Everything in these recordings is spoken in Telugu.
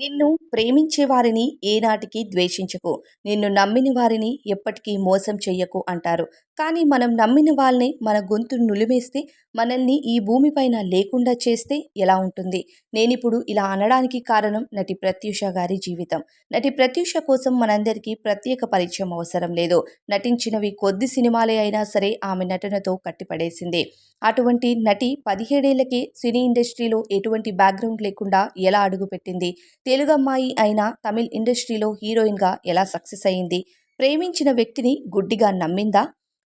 నిన్ను ప్రేమించే వారిని ఏనాటికి ద్వేషించకు. నిన్ను నమ్మిన వారిని ఎప్పటికీ మోసం చెయ్యకు అంటారు. కానీ మనం నమ్మిన వాళ్ళని మన గొంతు నులిమేస్తే మనల్ని ఈ భూమిపైన లేకుండా చేస్తే ఎలా ఉంటుంది? నేనిప్పుడు ఇలా అనడానికి కారణం నటి ప్రత్యూష గారి జీవితం. నటి ప్రత్యూష కోసం మనందరికీ ప్రత్యేక పరిచయం అవసరం లేదు. నటించినవి కొద్ది సినిమాలే అయినా సరే ఆమె నటనతో కట్టిపడేసింది. అటువంటి నటి పదిహేడేళ్ళకే సినీ ఇండస్ట్రీలో ఎటువంటి బ్యాక్గ్రౌండ్ లేకుండా ఎలా అడుగుపెట్టింది? తెలుగు అమ్మాయి అయినా తమిళ్ ఇండస్ట్రీలో హీరోయిన్గా ఎలా సక్సెస్ అయింది? ప్రేమించిన వ్యక్తిని గుడ్డిగా నమ్మిందా?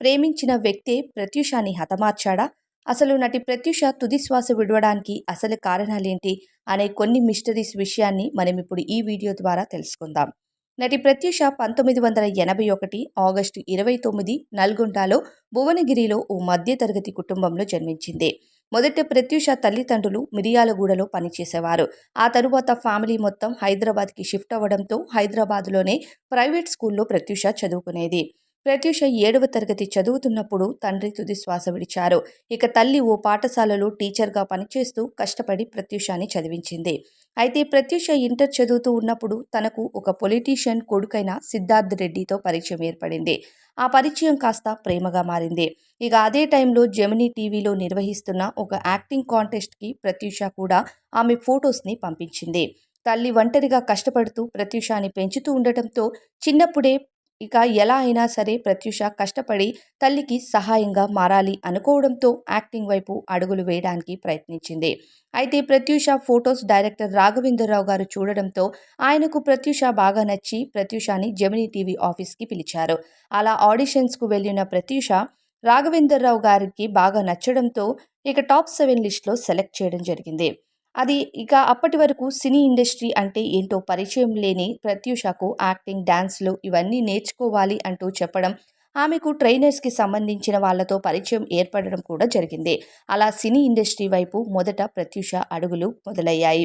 ప్రేమించిన వ్యక్తే ప్రత్యూషాన్ని హతమార్చాడా? అసలు నటి ప్రత్యూష తుది శ్వాస విడవడానికి అసలు కారణాలేంటి? అనే కొన్ని మిస్టరీస్ విషయాన్ని మనం ఇప్పుడు ఈ వీడియో ద్వారా తెలుసుకుందాం. నటి ప్రత్యూష పంతొమ్మిది వందల ఎనభై ఒకటి ఆగస్టు ఇరవై తొమ్మిది నల్గొండలో భువనగిరిలో ఓ మధ్యతరగతి కుటుంబంలో జన్మించింది. మొదట ప్రత్యూష తల్లిదండ్రులు మిరియాలగూడలో పనిచేసేవారు. ఆ తరువాత ఫ్యామిలీ మొత్తం హైదరాబాద్కి షిఫ్ట్ అవ్వడంతో హైదరాబాద్లోనే ప్రైవేట్ స్కూల్లో ప్రత్యూష చదువుకునేది. ప్రత్యూష ఏడవ తరగతి చదువుతున్నప్పుడు తండ్రి తుది శ్వాస విడిచారు. ఇక తల్లి ఓ పాఠశాలలో టీచర్గా పనిచేస్తూ కష్టపడి ప్రత్యూషాన్ని చదివించింది. అయితే ప్రత్యూష ఇంటర్ చదువుతూ ఉన్నప్పుడు తనకు ఒక పొలిటీషియన్ కొడుకైన సిద్ధార్థ్ రెడ్డితో పరిచయం ఏర్పడింది. ఆ పరిచయం కాస్త ప్రేమగా మారింది. ఇక అదే టైంలో జెమినీ టీవీలో నిర్వహిస్తున్న ఒక యాక్టింగ్ కాంటెస్ట్కి ప్రత్యూష కూడా ఆమె ఫొటోస్ని పంపించింది. తల్లి ఒంటరిగా కష్టపడుతూ ప్రత్యూషాన్ని పెంచుతూ ఉండటంతో చిన్నప్పుడే ఇక ఎలా అయినా సరే ప్రత్యూష కష్టపడి తల్లికి సహాయంగా మారాలి అనుకోవడంతో యాక్టింగ్ వైపు అడుగులు వేయడానికి ప్రయత్నించింది. అయితే ప్రత్యూష ఫొటోస్ డైరెక్టర్ రాఘవేంద్రరావు గారు చూడడంతో ఆయనకు ప్రత్యూష బాగా నచ్చి ప్రత్యూషాని జమినీ టీవీ ఆఫీస్కి పిలిచారు. అలా ఆడిషన్స్కు వెళ్ళిన ప్రత్యూష రాఘవేంద్రరావు గారికి బాగా నచ్చడంతో ఇక టాప్ సెవెన్ లిస్ట్లో సెలెక్ట్ చేయడం జరిగింది. అది ఇక అప్పటి వరకు సినీ ఇండస్ట్రీ అంటే ఏంటో పరిచయం లేని ప్రత్యూషకు యాక్టింగ్ డ్యాన్స్లు ఇవన్నీ నేర్చుకోవాలి అంటూ చెప్పడం ఆమెకు ట్రైనర్స్కి సంబంధించిన వాళ్ళతో పరిచయం ఏర్పడడం కూడా జరిగింది. అలా సినీ ఇండస్ట్రీ వైపు మొదట ప్రత్యూష అడుగులు మొదలయ్యాయి.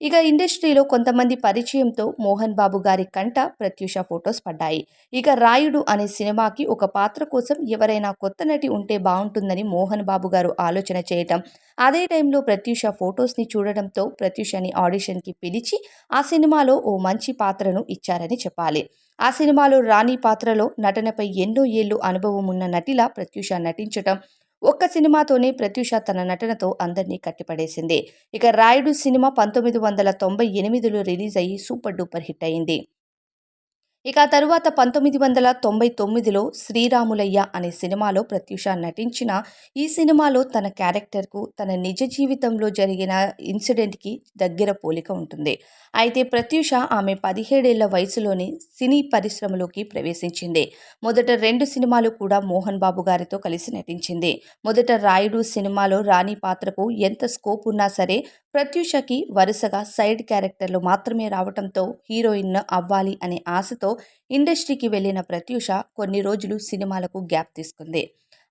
ఇక ఇండస్ట్రీలో కొంతమంది పరిచయంతో మోహన్ బాబు గారి కంట ప్రత్యూష ఫొటోస్ పడ్డాయి. ఇక రాయుడు అనే సినిమాకి ఒక పాత్ర కోసం ఎవరైనా కొత్త నటి ఉంటే బాగుంటుందని మోహన్ బాబు గారు ఆలోచన చేయటం అదే టైంలో ప్రత్యూష ఫొటోస్ని చూడడంతో ప్రత్యూషని ఆడిషన్కి పిలిచి ఆ సినిమాలో ఓ మంచి పాత్రను ఇచ్చారని చెప్పాలి. ఆ సినిమాలో రాణి పాత్రలో నటనపై ఎన్నో ఏళ్ళు అనుభవం ఉన్న నటిలా ప్రత్యూష నటించటం ఒక్క సినిమాతోనే ప్రత్యూష తన నటనతో అందరినీ కట్టిపడేసింది. ఇక రాయుడు సినిమా పంతొమ్మిది వందల తొంభై ఎనిమిదిలో రిలీజ్ అయ్యి సూపర్ డూపర్ హిట్ అయింది ఇక తరువాత పంతొమ్మిది వందల తొంభై తొమ్మిదిలో శ్రీరాములయ్య అనే సినిమాలో ప్రత్యూష నటించిన ఈ సినిమాలో తన క్యారెక్టర్కు తన నిజ జీవితంలో జరిగిన ఇన్సిడెంట్కి దగ్గర పోలిక ఉంటుంది. అయితే ప్రత్యూష ఆమె పదిహేడేళ్ళ వయసులోనే సినీ పరిశ్రమలోకి ప్రవేశించింది. మొదట రెండు సినిమాలు కూడా మోహన్ బాబు గారితో కలిసి నటించింది. మొదట రాయుడు సినిమాలో రాణి పాత్రకు ఎంత స్కోప్ ఉన్నా సరే ప్రత్యూషకి వరుసగా సైడ్ క్యారెక్టర్లు మాత్రమే రావడంతో హీరోయిన్ అవ్వాలి అనే ఆశతో ఇండస్ట్రీకి వెళ్ళిన ప్రత్యూష కొన్ని రోజులు సినిమాలకు గ్యాప్ తీసుకుంది.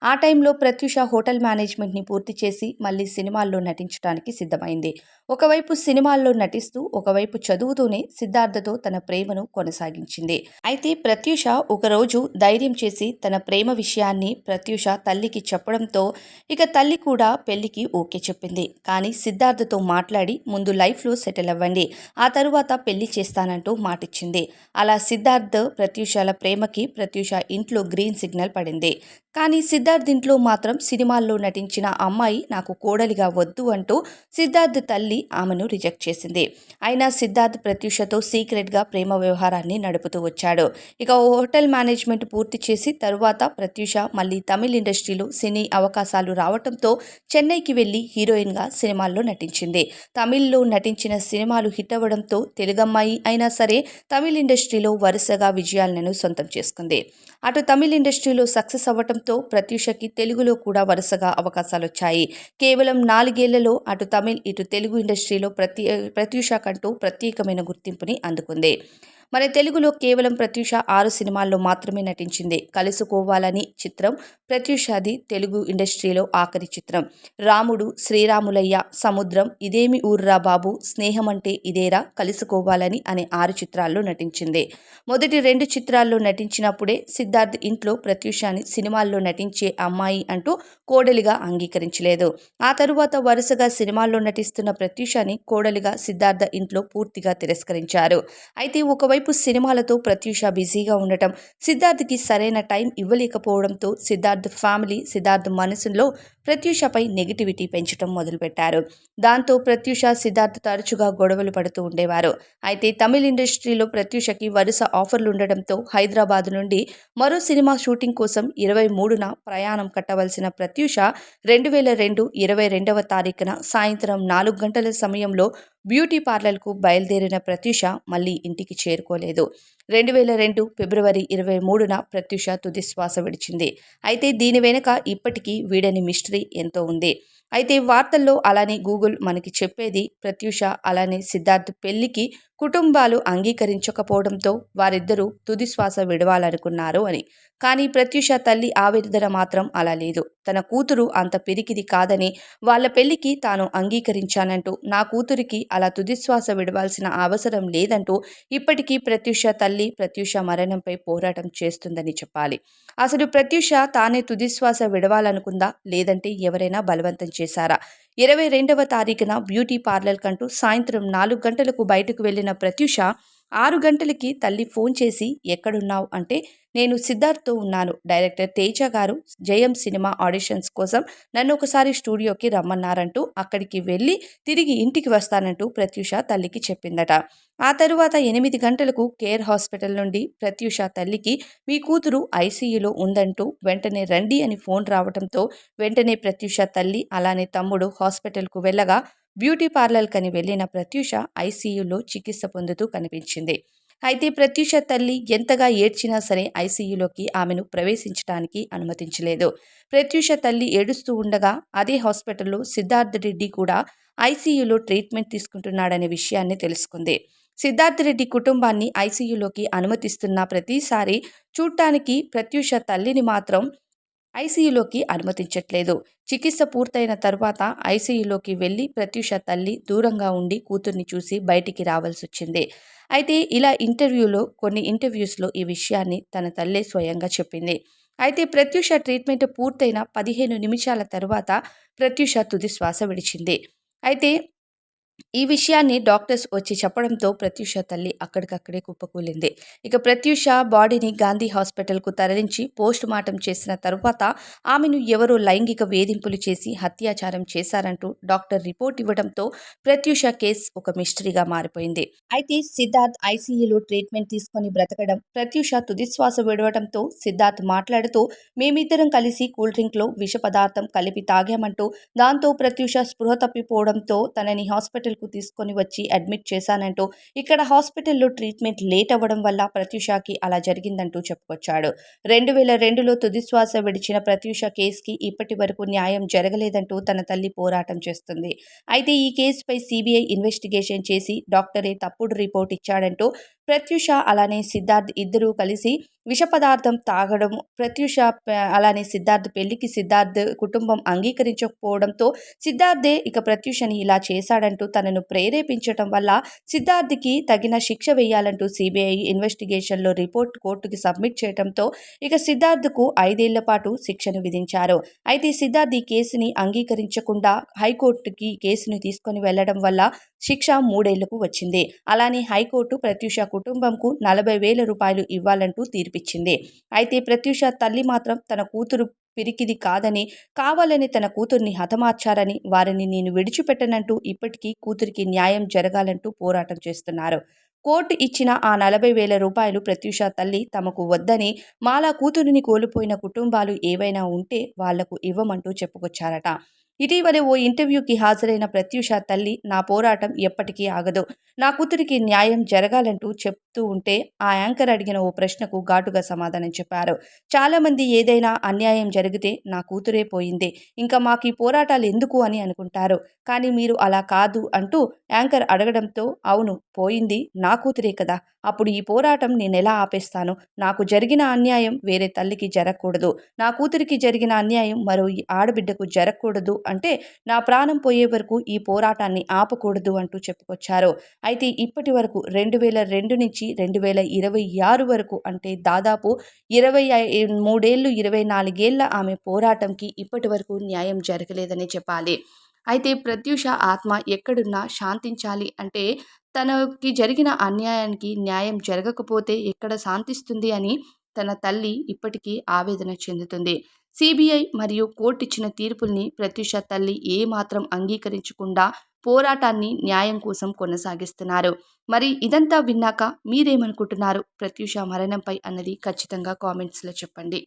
ఆ టైంలో ప్రత్యూష హోటల్ మేనేజ్మెంట్ని పూర్తి చేసి మళ్ళీ సినిమాల్లో నటించడానికి సిద్ధమైంది. ఒకవైపు సినిమాల్లో నటిస్తూ ఒకవైపు చదువుతూనే సిద్ధార్థతో తన ప్రేమను కొనసాగించింది. అయితే ప్రత్యూష ఒకరోజు ధైర్యం చేసి తన ప్రేమ విషయాన్ని ప్రత్యూష తల్లికి చెప్పడంతో ఇక తల్లి కూడా పెళ్ళికి ఓకే చెప్పింది. కానీ సిద్ధార్థతో మాట్లాడి ముందు లైఫ్లో సెటిల్ అవ్వండి ఆ తరువాత పెళ్ళి చేస్తానంటూ మాటిచ్చింది. అలా సిద్ధార్థ్ ప్రత్యూషాల ప్రేమకి ప్రత్యూష ఇంట్లో గ్రీన్ సిగ్నల్ పడింది. కానీ సిద్ధార్థ్ ఇంట్లో మాత్రం సినిమాల్లో నటించిన అమ్మాయి నాకు కోడలిగా వద్దు అంటూ సిద్ధార్థ్ తల్లి ఆమెను రిజెక్ట్ చేసింది. అయినా సిద్ధార్థ్ ప్రత్యూషతో సీక్రెట్గా ప్రేమ వ్యవహారాన్ని నడుపుతూ వచ్చాడు. ఇక ఓ హోటల్ మేనేజ్మెంట్ పూర్తి చేసి తరువాత ప్రత్యూష మళ్ళీ తమిళ్ ఇండస్ట్రీలో సినీ అవకాశాలు రావడంతో చెన్నైకి వెళ్ళి హీరోయిన్గా సినిమాల్లో నటించింది. తమిళ్ళో నటించిన సినిమాలు హిట్ అవ్వడంతో తెలుగమ్మాయి అయినా సరే తమిళ్ ఇండస్ట్రీలో వరుసగా విజయాలను సొంతం చేసుకుంది. అటు తమిళ్ ఇండస్ట్రీలో సక్సెస్ అవ్వటం అవ్వటంతో ప్రత్యూషకి తెలుగులో కూడా వరుసగా అవకాశాలు వచ్చాయి కేవలం నాలుగేళ్ళలో అటు తమిళ్ ఇటు తెలుగు ఇండస్ట్రీలో ప్రతి ప్రత్యూష కంటూ ప్రత్యేకమైన గుర్తింపుని అందుకుంది. మన తెలుగులో కేవలం ప్రత్యూష ఆరు సినిమాల్లో మాత్రమే నటించింది. కలుసుకోవాలని చిత్రం ప్రత్యూషది తెలుగు ఇండస్ట్రీలో ఆఖరి చిత్రం. రాముడు శ్రీరాములయ్య సముద్రం ఇదేమి ఊర్రా బాబు స్నేహం అంటే ఇదేరా కలుసుకోవాలని అనే ఆరు చిత్రాల్లో నటించింది. మొదటి రెండు చిత్రాల్లో నటించినప్పుడే సిద్ధార్థ్ ఇంట్లో ప్రత్యూషాని సినిమాల్లో నటించే అమ్మాయి అంటూ కోడలిగా అంగీకరించలేదు. ఆ తరువాత వరుసగా సినిమాల్లో నటిస్తున్న ప్రత్యూషాని కోడలిగా సిద్ధార్థ ఇంట్లో పూర్తిగా తిరస్కరించారు. అయితే ఒకవైపు సినిమాలతో ప్రత్యూష బిజీగా ఉండటం సిద్ధార్థ్కి సరైన టైం ఇవ్వలేకపోవడంతో సిద్ధార్థ్ ఫ్యామిలీ సిద్ధార్థ్ మనసులో ప్రత్యూషపై నెగిటివిటీ పెంచడం మొదలుపెట్టారు. దాంతో ప్రత్యూష సిద్ధార్థ్ తరచుగా గొడవలు పడుతూ ఉండేవారు. అయితే తమిళ ఇండస్ట్రీలో ప్రత్యూషకి వరుస ఆఫర్లు ఉండడంతో హైదరాబాద్ నుండి మరో సినిమా షూటింగ్ కోసం ఇరవై మూడున ప్రయాణం కట్టవలసిన ప్రత్యూష రెండు వేల రెండు ఇరవై రెండవ తారీఖున సాయంత్రం నాలుగు గంటల సమయంలో బ్యూటీ పార్లర్కు బయలుదేరిన ప్రత్యూష మళ్ళీ ఇంటికి చేరుకోలేదు. రెండు వేల రెండు ఫిబ్రవరి ఇరవై మూడున ప్రత్యూష తుది శ్వాస విడిచింది. అయితే దీని వెనుక ఇప్పటికీ వీడని మిస్టరీ ఎంతో ఉంది. అయితే వార్తల్లో అలానే గూగుల్ మనకి చెప్పేది ప్రత్యూష అలానే సిద్ధార్థ్ పెళ్ళికి కుటుంబాలు అంగీకరించకపోవడంతో వారిద్దరూ తుది శ్వాస విడవాలనుకున్నారు అని. కానీ ప్రత్యూష తల్లి ఆవేదన మాత్రం అలా లేదు. తన కూతురు అంత పిరికిది కాదని వాళ్ళ పెళ్ళికి తాను అంగీకరించానంటూ నా కూతురికి అలా తుదిశ్వాస విడవాల్సిన అవసరం లేదంటూ ఇప్పటికీ ప్రత్యూష తల్లి ప్రత్యూష మరణంపై పోరాటం చేస్తుందని చెప్పాలి. అసలు ప్రత్యూష తానే తుదిశ్వాస విడవాలనుకుందా? లేదంటే ఎవరైనా బలవంతం చేశారా? ఇరవై రెండవ తారీఖున బ్యూటీ పార్లర్ కంటూ సాయంత్రం నాలుగు గంటలకు బయటకు వెళ్ళిన ప్రత్యూష ఆరు గంటలకి తల్లి ఫోన్ చేసి ఎక్కడున్నావు? అంటే నేను సిద్ధార్థ్తో ఉన్నాను. డైరెక్టర్ తేజ గారు జయం సినిమా ఆడిషన్స్ కోసం నన్ను ఒకసారి స్టూడియోకి రమ్మన్నారంటూ అక్కడికి వెళ్ళి తిరిగి ఇంటికి వస్తానంటూ ప్రత్యూష తల్లికి చెప్పిందట. ఆ తరువాత ఎనిమిది గంటలకు కేర్ హాస్పిటల్ నుండి ప్రత్యూష తల్లికి మీ కూతురు ఐసీయూలో ఉందంటూ వెంటనే రండి అని ఫోన్ రావడంతో వెంటనే ప్రత్యూష తల్లి అలానే తమ్ముడు హాస్పిటల్కు వెళ్ళగా బ్యూటీ పార్లర్కని వెళ్ళిన ప్రత్యూష ఐసీయూలో చికిత్స పొందుతూ కనిపించింది. అయితే ప్రత్యూష తల్లి ఎంతగా ఏడ్చినా సరే ఐసీయూలోకి ఆమెను ప్రవేశించడానికి అనుమతించలేదు. ప్రత్యూష తల్లి ఏడుస్తూ ఉండగా అదే హాస్పిటల్లో సిద్ధార్థ రెడ్డి కూడా ఐసీయూలో ట్రీట్మెంట్ తీసుకుంటున్నాడనే విషయాన్ని తెలుసుకుంది. సిద్ధార్థ రెడ్డి కుటుంబాన్ని ఐసీయూలోకి అనుమతిస్తున్న ప్రతిసారి చూడటానికి ప్రత్యూష తల్లిని మాత్రం ఐసీయూలోకి అనుమతించట్లేదు. చికిత్స పూర్తయిన తర్వాత ఐసీయూలోకి వెళ్ళి ప్రత్యూష తల్లి దూరంగా ఉండి కూతుర్ని చూసి బయటికి రావాల్సి వచ్చింది అయితే ఇలా ఇంటర్వ్యూలో కొన్ని ఇంటర్వ్యూస్లో ఈ విషయాన్ని తన తల్లే స్వయంగా చెప్పింది. అయితే ప్రత్యూష ట్రీట్మెంట్ పూర్తయిన పదిహేను నిమిషాల తర్వాత ప్రత్యూష తుది శ్వాస విడిచింది. అయితే ఈ విషయాన్ని డాక్టర్స్ వచ్చి చెప్పడంతో ప్రత్యూష తల్లి అక్కడికక్కడే కుప్పకూలింది. ఇక ప్రత్యూష బాడీని గాంధీ హాస్పిటల్కు తరలించి పోస్ట్ మార్టం చేసిన తరువాత ఆమెను ఎవరో లైంగిక వేధింపులు చేసి హత్యాచారం చేశారంటూ డాక్టర్ రిపోర్ట్ ఇవ్వడంతో ప్రత్యూష కేసు ఒక మిస్టరీగా మారిపోయింది. అయితే సిద్ధార్థ్ ఐసీయూలో ట్రీట్మెంట్ తీసుకొని బ్రతకడం ప్రత్యూష తుదిశ్వాస విడవడంతో సిద్ధార్థ్ మాట్లాడుతూ మేమిద్దరం కలిసి కూల్ డ్రింక్లో విష పదార్థం కలిపి తాగామంటూ దాంతో ప్రత్యూష స్పృహ తప్పిపోవడంతో తనని హాస్పిటల్ హాస్పిటల్కు తీసుకొని వచ్చి అడ్మిట్ చేశానంటూ ఇక్కడ హాస్పిటల్లో ట్రీట్మెంట్ లేట్ అవ్వడం వల్ల ప్రత్యూషకి అలా జరిగిందంటూ చెప్పుకొచ్చాడు. రెండు వేల రెండులో తుదిశ్వాస విడిచిన ప్రత్యూష కేసుకి ఇప్పటి వరకు న్యాయం జరగలేదంటూ తన తల్లి పోరాటం చేస్తుంది. అయితే ఈ కేసుపై సిబిఐ ఇన్వెస్టిగేషన్ చేసి డాక్టరే తప్పుడు రిపోర్ట్ ఇచ్చాడంటూ ప్రత్యూష అలానే సిద్ధార్థ్ ఇద్దరూ కలిసి విష పదార్థం తాగడం ప్రత్యూష అలానే సిద్ధార్థ్ పెళ్ళికి సిద్ధార్థ్ కుటుంబం అంగీకరించకపోవడంతో సిద్ధార్థే ఇక ప్రత్యూషని ఇలా చేశాడంటూ తనను ప్రేరేపించడం వల్ల సిద్ధార్థ్కి తగిన శిక్ష వేయాలంటూ సిబిఐ ఇన్వెస్టిగేషన్లో రిపోర్ట్ కోర్టుకి సబ్మిట్ చేయడంతో ఇక సిద్ధార్థ్కు ఐదేళ్ళ పాటు శిక్షను విధించారు. అయితే సిద్ధార్థ్ ఈ కేసుని అంగీకరించకుండా హైకోర్టుకి కేసును తీసుకొని వెళ్ళడం వల్ల శిక్ష మూడేళ్ళకు వచ్చింది. అలానే హైకోర్టు ప్రత్యూష కుటుంబంకు నలభై వేల రూపాయలు ఇవ్వాలంటూ తీర్పిచ్చింది అయితే ప్రత్యూష తల్లి మాత్రం తన కూతురు పిరికిది కాదని కావాలని తన కూతుర్ని హతమార్చారని వారిని నేను విడిచిపెట్టనంటూ ఇప్పటికీ కూతురికి న్యాయం జరగాలంటూ పోరాటం చేస్తున్నారు. కోర్టు ఇచ్చిన ఆ నలభై వేల రూపాయలు ప్రత్యూష తల్లి తమకు వద్దని మాలా కూతురిని కోల్పోయిన కుటుంబాలు ఏవైనా ఉంటే వాళ్ళకు ఇవ్వమంటూ చెప్పుకొచ్చారట. ఇటీవలే ఓ ఇంటర్వ్యూకి హాజరైన ప్రత్యూష తల్లి నా పోరాటం ఎప్పటికీ ఆగదు. నా కూతురికి న్యాయం జరగాలంటూ చెప్తూ ఉంటే ఆ యాంకర్ అడిగిన ఓ ప్రశ్నకు ఘాటుగా సమాధానం చెప్పారు. చాలామంది ఏదైనా అన్యాయం జరిగితే నా కూతురే పోయింది. ఇంకా మాకు ఈ పోరాటాలు ఎందుకు అని అనుకుంటారు. కానీ మీరు అలా కాదు అంటూ యాంకర్ అడగడంతో అవును పోయింది నా కూతురే కదా. అప్పుడు ఈ పోరాటం నేను ఎలా ఆపేస్తాను? నాకు జరిగిన అన్యాయం వేరే తల్లికి జరగకూడదు. నా కూతురికి జరిగిన అన్యాయం మరో ఈ ఆడబిడ్డకు జరగకూడదు అంటే నా ప్రాణం పోయే వరకు ఈ పోరాటాన్ని ఆపకూడదు అంటూ చెప్పుకొచ్చారు. అయితే ఇప్పటి వరకు రెండు వేల రెండు నుంచి రెండు వేల ఇరవై ఆరు వరకు అంటే దాదాపు ఇరవై మూడేళ్ళు ఇరవై నాలుగేళ్ళ ఆమె పోరాటంకి ఇప్పటి వరకు న్యాయం జరగలేదని చెప్పాలి. అయితే ప్రత్యూష ఆత్మ ఎక్కడున్నా శాంతించాలి అంటే తనకి జరిగిన అన్యాయానికి న్యాయం జరగకపోతే ఎక్కడ శాంతిస్తుంది అని తన తల్లి ఇప్పటికీ ఆవేదన చెందుతుంది. సిబిఐ మరియు కోర్టు ఇచ్చిన తీర్పుల్ని ప్రత్యూష తల్లి ఏ మాత్రం అంగీకరించకుండా పోరాటాన్ని న్యాయం కోసం కొనసాగిస్తున్నారు. మరి ఇదంతా విన్నాక మీరేమనుకుంటున్నారు? ప్రత్యూష మరణంపై అన్నది ఖచ్చితంగా కామెంట్స్లో చెప్పండి.